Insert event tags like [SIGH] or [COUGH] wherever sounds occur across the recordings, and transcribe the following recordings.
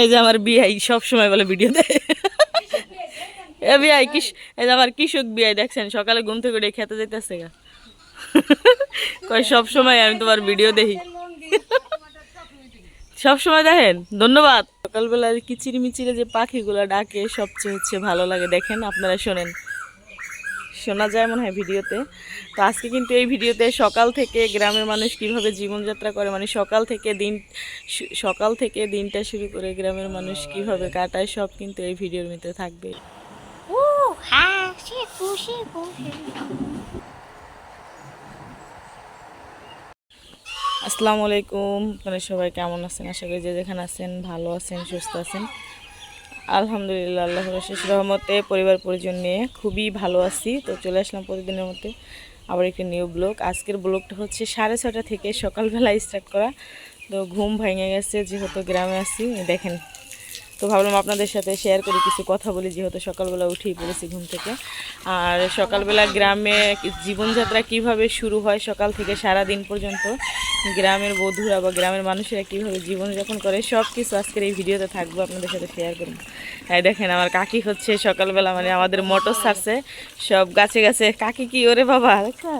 এই যে আমার বিয়াই সব সময় বলে ভিডিও দেয়। এ বিয়াই কিস এই যে আমার কৃষক বিয়াই দেখছেন? সকালে ঘুম থেকে উঠে খেতে যেতেছে গা। কয় সব সময় আমি তোমার ভিডিও দেখি। সব সময় দেখেন? ধন্যবাদ। সকালবেলা কিচিরি মিচিরে যে পাখিগুলো ডাকে সবচেয়ে হচ্ছে ভালো লাগে। দেখেন আপনারা শোনেন। শোনা যায় মনে হয় ভিডিওতে। তো আজকে কিন্তু এই ভিডিওতে সকাল থেকে গ্রামের মানুষ কীভাবে জীবনযাত্রা করে মানে সকাল থেকে দিন সকাল থেকে দিনটা শুরু করে গ্রামের মানুষ কীভাবে কাটায় সব কিন্তু এই ভিডিওর মধ্যে থাকবে। আসসালামু আলাইকুম। মানে সবাই কেমন আছেন? আশা করি যে যেখানে আছেন ভালো আছেন সুস্থ আছেন। আলহামদুলিল্লাহ, আল্লাহ শেষ রহমতে পরিবার পরিজন নিয়ে খুবই ভালো আছি। তো চলে আসলাম প্রতিদিনের মধ্যে আবার একটি নিউ ব্লগ আজকের ব্লগটা হচ্ছে সাড়ে ছটা থেকে সকালবেলা স্টার্ট করা। তো ঘুম ভেঙে গেছে, যেহেতু গ্রামে আছি। দেখেন তো ভাবলাম আপনাদের সাথে শেয়ার করি কিছু কথা বলি যেহেতু সকালবেলা উঠেই পড়েছি ঘুম থেকে। আর সকালবেলা গ্রামে জীবনযাত্রা কীভাবে শুরু হয় সকাল থেকে সারা দিন পর্যন্ত গ্রামের বধুরা বা গ্রামের মানুষেরা কীভাবে জীবনযাপন করে সব কিছু আজকের এই ভিডিওতে থাকব আপনাদের সাথে শেয়ার করব। হ্যাঁ দেখেন আমার কাকি হচ্ছে সকালবেলা মানে আমাদের মোটর ছাড়ছে সব গাছে গাছে কাকি কি ওরে বাবা দেখা?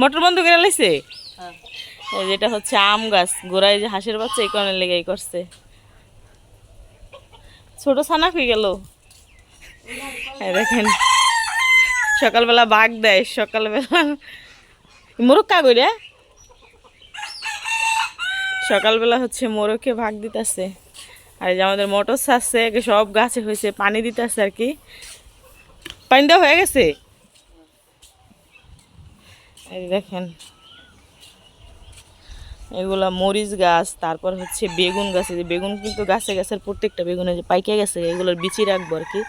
মোটর বন্ধ করে লাইছে? যেটা হচ্ছে আম গাছ গোড়ায় যে হাঁসের বাচ্চা এই কারণে লেগেই করছে। ছোট ছানা হয়ে গেল। দেখেন, সকালবেলা বাঘ দেয়, সকালবেলা মোরগ কাগরে সকালবেলা হচ্ছে মোরগকে ভাগ দিতেছে। আর যে আমাদের মোটর ছাড়ছে সব গাছে হয়েছে, পানি দিতেছে আর কি। পানি দেওয়া হয়ে গেছে? দেখেন এগুলা মরিচ গাছ, তারপর হচ্ছে বেগুন গাছে যে বেগুন কিন্তু গাছে গাছের প্রত্যেকটা বেগুনে যে পাইকে গেছে, এগুলোর বিচি রাখব আর কি।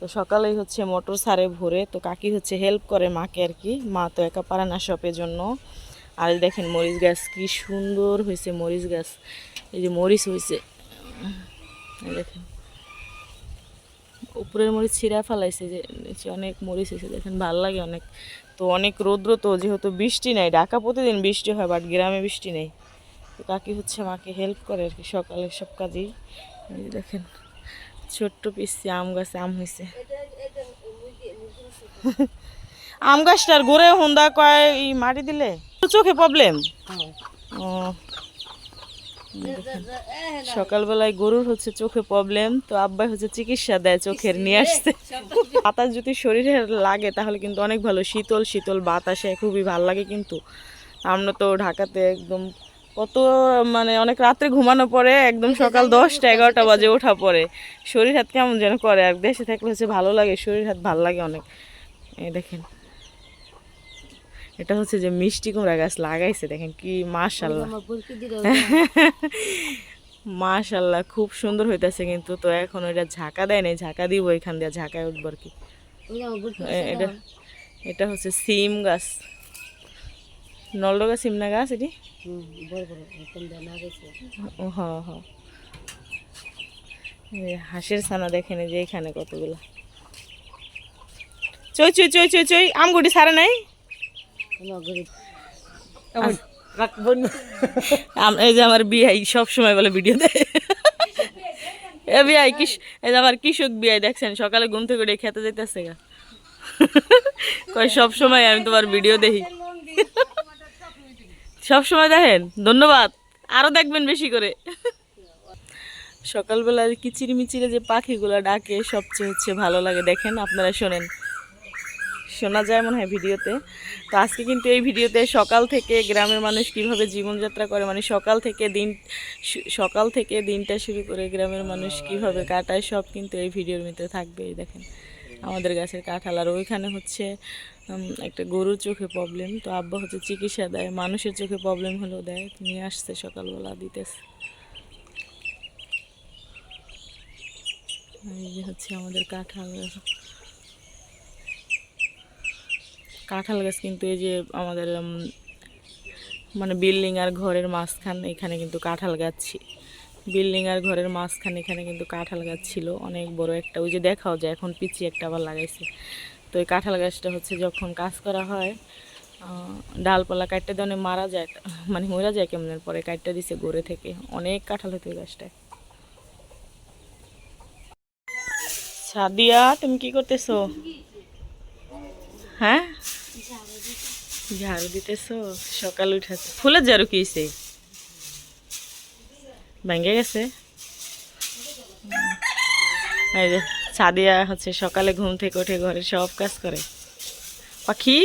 তো সকালেই হচ্ছে মোটর সারে ভরে, তো কাকি হচ্ছে হেল্প করে মাকে আর কি। মা তো একা পারে না শপের জন্য। আর দেখেন মরিচ গাছ, কি সুন্দর হয়েছে মরিচ গাছ। এই যে মরিচ হয়েছে। দেখেন। উপরের মরিচ ছিঁড়া ফেলাইছে যে, নিচে অনেক মরিচ হয়েছে। দেখেন ভালো লাগে অনেক। তো অনেক রৌদ্র তো যেহেতু বৃষ্টি নেই। ঢাকা প্রতিদিন বৃষ্টি হয় বাট গ্রামে বৃষ্টি নেই। তো কাকি হচ্ছে মাকে হেল্প করে আর কি সকালে সব কাজেই। দেখেন ছোট্ট পিসি আম গাছে আম হয়েছে আম গাছটার গোড়ে হুন্দা কয় মাটি দিলে? চোখে প্রবলেম ও দেখেন, সকালবেলায় গরুর হচ্ছে চোখে প্রবলেম তো আব্বাই হচ্ছে চিকিৎসা দেয় চোখের নিয়ে আসতে। বাতাস যদি শরীরে লাগে তাহলে কিন্তু অনেক ভালো শীতল শীতল বাতাসে খুবই ভালো লাগে কিন্তু। আমরা তো ঢাকাতে একদম কত মানে অনেক রাত্রে ঘুমানো পরে একদম সকাল দশটা এগারোটা বাজে ওঠা পরে শরীর হাত কেমন যেন করে আর দেশে থাকলে হচ্ছে ভালো লাগে শরীর হাত ভালো লাগে অনেক। এই দেখেন। এটা হচ্ছে যে মিষ্টি কুমড়া গাছ লাগাইছে দেখেন কি মাশাল্লাহ [LAUGHS] মাশাল্লাহ খুব সুন্দর হইতাছে কিন্তু তো এখন ওইটা ঝাঁকা দেয় নাই ঝাঁকা দিব এখান দিয়ে ঝাঁকায় উঠবো আর কি। এটা এটা হচ্ছে সিম গাছ। নলডগা সিমনা গাছ এটি? ও হ হ। এই হাঁসের ছানা দেখেন যে এখানে কতগুলো। চই চই চই চই চই আমগুটি সারা নাই? এই যে আমার বিয়াই সব সময় বলে ভিডিও দেয়। এ বিয়াই কিস এই যে আমার কৃষক বিয়াই দেখছেন? সকালে ঘুম থেকে উঠে খেতে যেতেছে গা। কয় সব সময় আমি তোমার ভিডিও দেখি। সব সময় দেখেন? ধন্যবাদ। আরও দেখবেন বেশি করে। সকালবেলা কিচিরি মিচিরে যে পাখিগুলো ডাকে সবচেয়ে হচ্ছে ভালো লাগে। দেখেন আপনারা শোনেন। শোনা যায় মনে হয় ভিডিওতে। তো আজকে কিন্তু এই ভিডিওতে সকাল থেকে গ্রামের মানুষ কীভাবে জীবনযাত্রা করে মানে সকাল থেকে দিন সকাল থেকে দিনটা শুরু করে গ্রামের মানুষ কীভাবে কাটায়, সব কিন্তু এই ভিডিওর মধ্যে থাকবে। এই দেখেন, আমাদের গাছের কাঁঠাল। আর ওইখানে হচ্ছে একটা গরুর চোখে প্রবলেম তো আব্বা হচ্ছে চিকিৎসা দেয়, মানুষের চোখে প্রবলেম হলেও দেয়। নিয়ে আসছে সকালবেলা, দিতেছে। এই যে হচ্ছে আমাদের কাঁঠাল গাছ। কাঁঠাল গাছ কিন্তু এই যে আমাদের মানে বিল্ডিং আর ঘরের মাঝখান, এখানে কিন্তু কাঁঠাল গাছ বিল্ডিং আর ঘরের মাঝখানে এখানে কিন্তু কাঁঠাল গাছ ছিল, অনেক বড় একটা, ওই যে দেখাও যায়, এখন পিছিয়ে একটা আবার লাগাইছে। তো এই কাঁঠাল গাছটা হচ্ছে যখন কাজ করা হয় ডালপালা কাটতে দেওয়া মারা যায় মানে মরা যায় কেমনের পরে, কাটতে দিছে গড়ে থেকে, অনেক কাঁঠাল হতো ওই গাছটায়। সাদিয়া তুমি কি করতেছো? হ্যাঁ? ঝাড়ু দিতেছো? সকাল উঠাছে ফুলের ঝাড়ু কিছে ভেঙে গেছে? সাদিয়া হচ্ছে সকালে ঘুম থেকে উঠে ঘরে সব কাজ করে। পাখি?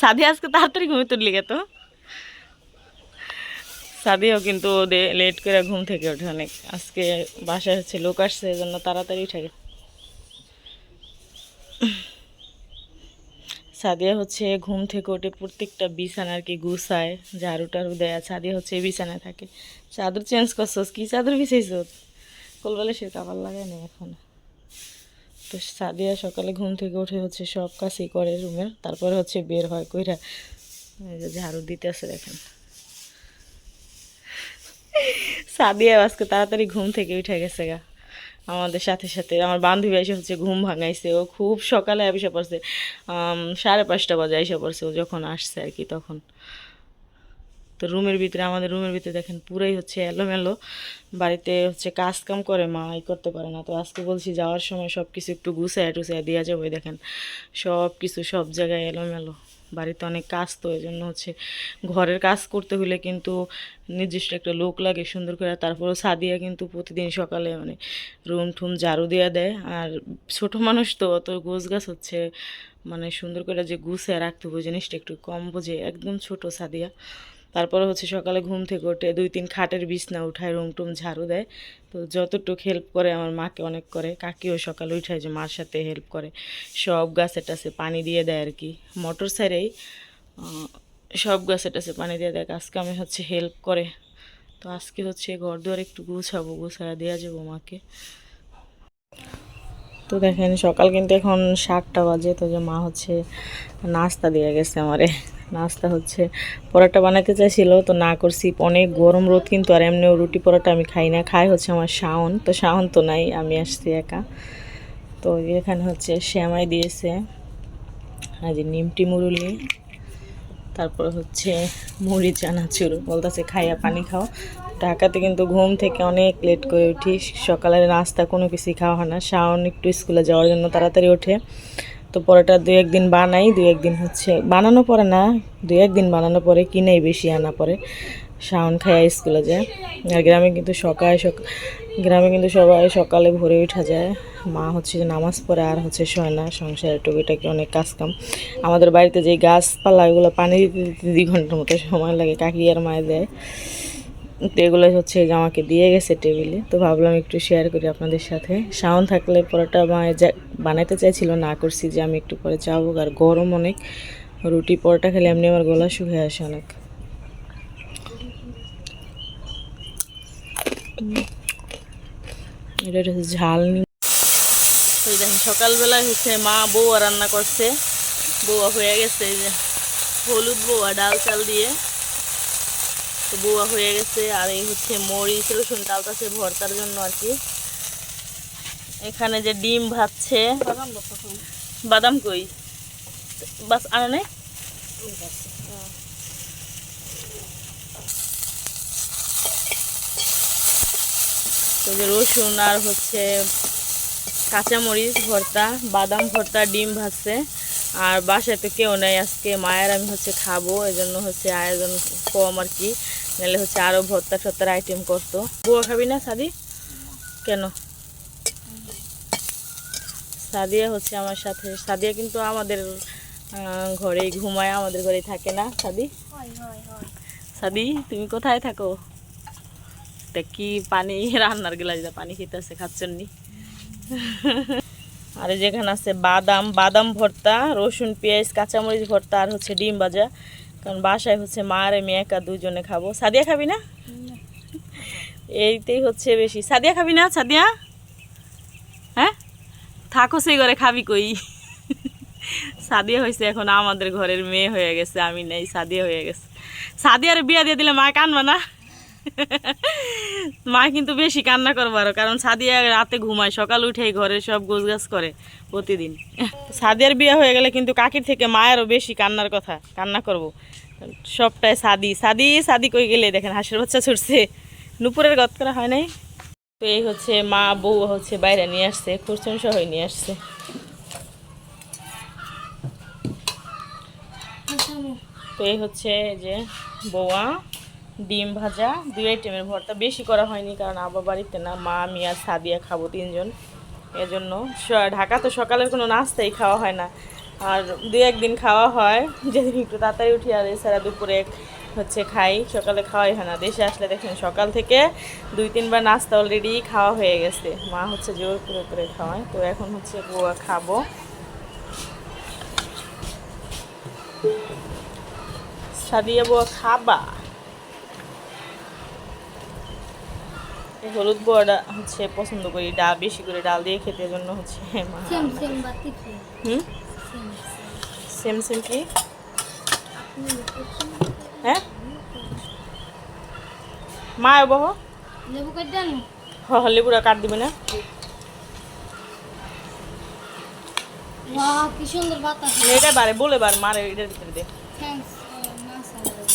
সাদিয়া আজকে তাড়াতাড়ি ঘুমে তুললি গে তো। সাদিয়াও কিন্তু লেট করে ঘুম থেকে ওঠে অনেক। আজকে বাসায় হচ্ছে লোক আসছে এই জন্য তাড়াতাড়ি উঠে গেছে। সাদিয়া হচ্ছে ঘুম থেকে উঠে প্রত্যেকটা বিছানা আর কি গুছায়, ঝাড়ু টাড়ু দেয় সাদিয়া হচ্ছে বিছানায় থাকে। চাদর চেঞ্জ করছোস কি? চাদর বিছাইছ কোলবেলে সে কাবার লাগায় না এখন। তো সাদিয়া সকালে ঘুম থেকে উঠে হচ্ছে সব কাজই করে রুমের তারপরে হচ্ছে বের হয় কইরা ঝাড়ু দিতে আসে দেখেন। সাদিয়া আজকে তাড়াতাড়ি ঘুম থেকে উঠে গেছে গা। আমাদের সাথে সাথে আমার বান্ধবী এসে হচ্ছে ঘুম ভাঙাইছে। ও খুব সকালে এসে পড়ছে। সাড়ে পাঁচটা বাজে এসে পড়ছে ও যখন আসছে আর কি তখন। তো রুমের ভিতরে, আমাদের রুমের ভিতরে দেখেন পুরাই হচ্ছে এলোমেলো। বাড়িতে হচ্ছে কাজ কাম করে মা ই করতে পারে না। তো আজকে বলছি যাওয়ার সময় সব কিছু একটু গুছায় টুসায় দেওয়া যাবে দেখেন সব কিছু সব জায়গায় এলোমেলো। বাড়িতে অনেক কাজ তো এই জন্য হচ্ছে ঘরের কাজ করতে হলে কিন্তু নির্দিষ্ট একটা লোক লাগে সুন্দর করে। তারপরও সাদিয়া কিন্তু প্রতিদিন সকালে মানে রুম ঠুম ঝাড়ু দেওয়া দেয়। আর ছোট মানুষ তো, অত গোছ গাছ হচ্ছে মানে সুন্দর করে যে গুছিয়ে রাখতে হবে, জিনিসটা একটু কম বোঝে। একদম ছোট সাদিয়া। তারপরে হচ্ছে সকালে ঘুম থেকে উঠে দুই তিন খাটের বিছনা উঠায়, রুম টুম ঝাড়ু দেয়। তো যতটুকু হেল্প করে আমার মাকে অনেক করে, কাকিও সকালে উঠায় যে মার সাথে হেল্প করে। সব গাছে টাছে পানি দিয়ে দেয় আর কি। মোটর সাইডেই সব গাছে টাছে পানি দিয়ে দেয়। কাজ আমি হচ্ছে হেল্প করে। তো আজকে হচ্ছে ঘর দুয়ার একটু গুছাবো, গুছায় দেওয়া যাব মাকে। তো দেখেন সকাল কিন্তু এখন সাতটা বাজে, তো যে মা হচ্ছে নাস্তা দিয়ে গেছে আমারে। নাস্তা হচ্ছে। পরোটা বানাতে চাইছিল, তো না করছি। অনেক গরম রোদ কিন্তু, আর এমনিও রুটি পরোটা আমি খাই না। খাই হচ্ছে আমার শাওন, তো শাওন তো নাই, আমি আসছি একা। তো এখানে হচ্ছে শ্যামাই দিয়েছে। আর যে নিমটি মুরুলি, তারপর হচ্ছে মুড়ি, চানাচুর, বলতেছে খাইয়া পানি খাও। ঢাকাতে কিন্তু ঘুম থেকে অনেক লেট করে উঠি। সকালের নাস্তা কোনো কিছুই খাওয়া হয় না। শাওন একটু স্কুলে যাওয়ার জন্য তাড়াতাড়ি ওঠে। তো পরোটা দু একদিন বানাই দু একদিন হচ্ছে বানানো পরে না দু একদিন বানানো পরে কিনেই বেশি আনা পরে। শাওন খাইয়া স্কুলে যায়। আর গ্রামে কিন্তু সকালে সকাল গ্রামে কিন্তু সবাই সকালে ভোরে উঠা যায়। মা হচ্ছে যে নামাজ পড়ে, আর হচ্ছে শোয় না। সংসারের টুকিটাকি অনেক কাজ কাম আমাদের বাড়িতে যে গাছপালা এগুলো পানি দিতে দিতে দুই ঘণ্টার মতো সময় লাগে। কাকি আর মায়ে দেয়। তো এগুলো হচ্ছে আমাকে দিয়ে গেছে টেবিলে। তো ভাবলাম একটু শেয়ার করি আপনাদের সাথে। শাওন থাকলে পরোটা মায়ে বানাইতে চাইছিল, না করছি যে আমি একটু পরে যাব আর গরম অনেক। রুটি, পরোটা খেলে এমনি আমার গলা শুকিয়ে আসে অনেক। এটা ঝাল সকালবেলায় হচ্ছে মা বউয়া রান্না করছে। বউয়া হয়ে গেছে, এই যে হলুদ বউয়া ডাল চাল দিয়ে। তো বউয়া হয়ে গেছে আর এই হচ্ছে মরিচ, রসুন টালতাছে ভর্তার জন্য আর কি। এখানে যে ডিম ভাজছে, বাদাম কই? বাস, আনে নাই? তো যে রসুন আর হচ্ছে কাঁচামরিচ ভর্তা, বাদাম ভর্তা, ডিম ভাজছে। আর বাসায় তো কেউ নেই, আজকে মায়ের আমি হচ্ছে খাব এই জন্য হচ্ছে আয়োজন কম আর কি। নাহলে হচ্ছে আরও ভর্তা টর্তার আইটেম করতো। বুয়া খাবি না, সাদি? কেন? সাদিয়া হচ্ছে আমার সাথে। সাদিয়া কিন্তু আমাদের ঘরেই ঘুমায় আমাদের ঘরেই থাকে না সাদি? সাদি তুমি কোথায় থাকো? কি পানি রান্নার গেলাস পানি খেতেছে খাচ্ছেন নি [LAUGHS] আর যেখানে আছে বাদাম বাদাম ভর্তা রসুন পেঁয়াজ কাঁচামরিচ ভর্তা আর হচ্ছে ডিম ভাজা। কারণ বাসায় হচ্ছে মা আর আমি একা দুজনে খাব। সাদিয়া খাবি না? এইটাই হচ্ছে বেশি। সাদিয়া খাবি না সাদিয়া? হ্যাঁ? থাকো সেই ঘরে খাবি কই? সাদিয়া হয়েছে এখন আমাদের ঘরের মেয়ে হয়ে গেছে, আমি নেই, সাদিয়া হয়ে গেছে। সাদিয়ার বিয়া দিয়ে দিলে মা কানবা না? মা কিন্তু বেশি কান্না করবার কারণ সাদিয়া রাতে ঘুমায়, সকাল উঠেই ঘরে সব গোছগাছ করে প্রতিদিন। সাদিয়ার বিয়ে হয়ে গেলে কিন্তু কাকির থেকে মায়েরও বেশি কান্নার কথা, কান্না করব। সবটাই সাদি সাদি সাদি কই গেলে দেখেন, হাঁসের বাচ্চা ছুটছে। নুপুরের গত করা হয় নাই? তো এই হচ্ছে মা, বউ হচ্ছে বাইরে নিয়ে আসছে, খুরচুন সহ নিয়ে আসছে। তো এই হচ্ছে যে বৌয়া, ডিম ভাজা, দুই আইটেমের ভর্তা বেশি করা হয়নি কারণ আবার বাড়িতে না, মা, আমি আর সাদিয়া খাব তিনজন। এজন্য ঢাকা তো সকালের কোনো নাস্তাই খাওয়া হয় না। আর দু একদিন খাওয়া হয়, যেদিন একটু তাড়াতাড়ি উঠি আর এছাড়া দুপুরে হচ্ছে খাই সকালে খাওয়াই হয় না। দেশে আসলে দেখেন সকাল থেকে দুই তিনবার নাস্তা অলরেডি খাওয়া হয়ে গেছে। মা হচ্ছে জোর করে করে খাওয়ায়। তো এখন হচ্ছে বৌয়া খাব। সাদিয়া বউয়া খাবা? হলুদ বড়া হচ্ছে পছন্দ করি। ডাল বেশি করে ডাল দিয়ে খেতে জন্য হচ্ছে হুম? Same same. কি? হ্যাঁ মা বহ লেবু কাট দেন কাট দিবে না। কি সুন্দর বাতাস। এটা বারে বলে বার মারে এটার ভিতরে দে।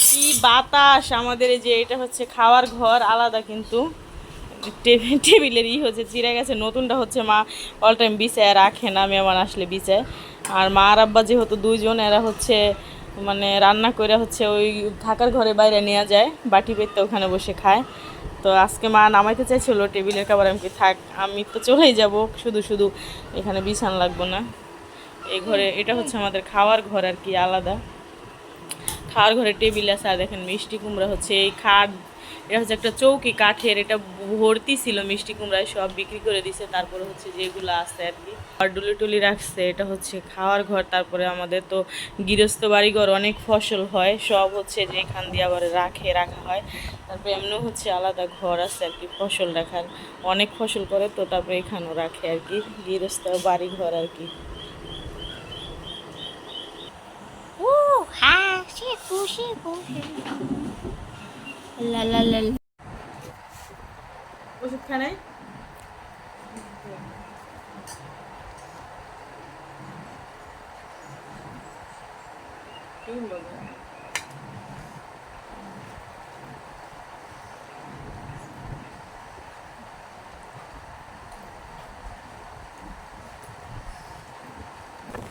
কি বাতাস আমাদের এই যে এটা হচ্ছে খাওয়ার ঘর আলাদা কিন্তু। টেবিল টেবিলের ই হচ্ছে চিরা গেছে নতুনটা হচ্ছে মা অল টাইম বিছায় রাখে না মেহমান আসলে বিছায়। আর মা আর আব্বা যেহেতু দুইজন এরা হচ্ছে মানে রান্না করে হচ্ছে ওই থাকার ঘরে বাইরে নেওয়া যায়, বাটি পেতে ওখানে বসে খায়। তো আজকে মা নামাইতে চাইছিল, টেবিলের খাবার আমি থাক, আমি তো চলেই যাব, শুধু শুধু এখানে বিছান লাগবো না। এই ঘরে, এটা হচ্ছে আমাদের খাওয়ার ঘর আর কি, আলাদা। খাওয়ার ঘরে টেবিল আছে, আর দেখেন মিষ্টি কুমড়া হচ্ছে, এই খাট এটা হচ্ছে একটা চৌকি কাঠের, এটা ভর্তি ছিল মিষ্টি কুমড়ায়, সব বিক্রি করে দিছে। তারপরে হচ্ছে যেগুলো আছে আর কি। আর ডুলি টুলি রাখছে, এটা হচ্ছে খাওয়ার ঘর। তারপরে আমাদের তো গৃহস্থ বাড়িঘর, অনেক ফসল হয়। সব হচ্ছে যে এখান দিয়ে আবার রাখে, রাখা হয়। তারপরে এমনিও হচ্ছে আলাদা ঘর আছে আর কি, ফসল রাখার। অনেক ফসল করে তো তারপরে এখানেও রাখে আর কি, গৃহস্থ বাড়ি ঘর আর কি। ও, হাসি, খুশি খুশি। লা লা লা লা। ওষুধ খানায়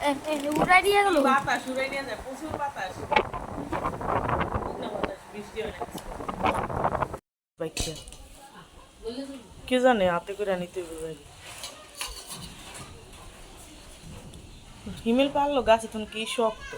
এ, এ, উড়াই দিয়ে গেল বাতাস উড়ে নিয়ে যায় প্রচুর বাতাস উগনা বাতাস বৃষ্টি হয় না বাইকটা কে জানে হাতে করে নিতে হবে হিমেল পারল গাছে তখন কি শক্ত।